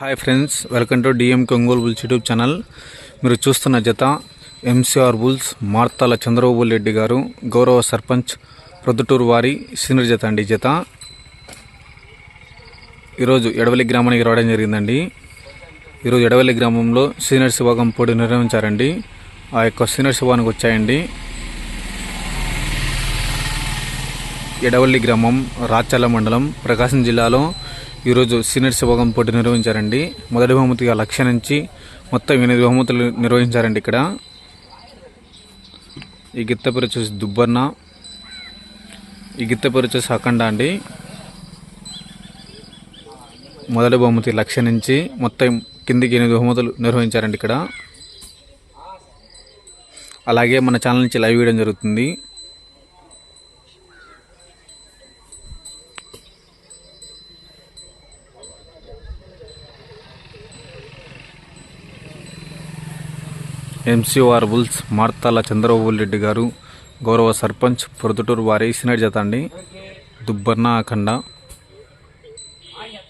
Hi friends welcome to DM Kongolu bulls YouTube channel మీరు చూస్తున్న జత ఎంసీఆర్ బుల్స్ మార్తాల చంద్రబాబు రెడ్డి గారు గౌరవ సర్పంచ్ ప్రొద్దుటూరు వారి సీనియర్ జత అండి జత. ఈరోజు ఎడవల్లి గ్రామానికి రావడం జరిగిందండి. ఈరోజు ఎడవల్లి గ్రామంలో సీనియర్ విభాగం పోటీ నిర్వహించారండి. ఆ యొక్క సీనియర్ విభాగానికి వచ్చాయండి. ఎడవల్లి గ్రామం రాచల్ల మండలం ప్రకాశం జిల్లాలో ఈరోజు సీనియర్ శివగం పోటీ నిర్వహించారండి. మొదటి బహుమతిగా లక్ష నుంచి మొత్తం ఎనిమిది బహుమతులు నిర్వహించారండి ఇక్కడ. ఈ గిత్త పేరు వచ్చేసి దుబ్బన్న ఈ గిత్త పేరు వచ్చేసి అఖండ అండి. మొదటి బహుమతి లక్ష నుంచి మొత్తం కిందికి ఎనిమిది బహుమతులు నిర్వహించారండి ఇక్కడ. అలాగే మన ఛానల్ నుంచి లైవ్ వేయడం జరుగుతుంది. ఎంసీఓఆర్ బుల్స్ మార్తాల చంద్రబాబు రెడ్డి గారు గౌరవ సర్పంచ్ పొరుదుటూరు వారి సీనియర్ జత అండి. దుబ్బన్న అఖండ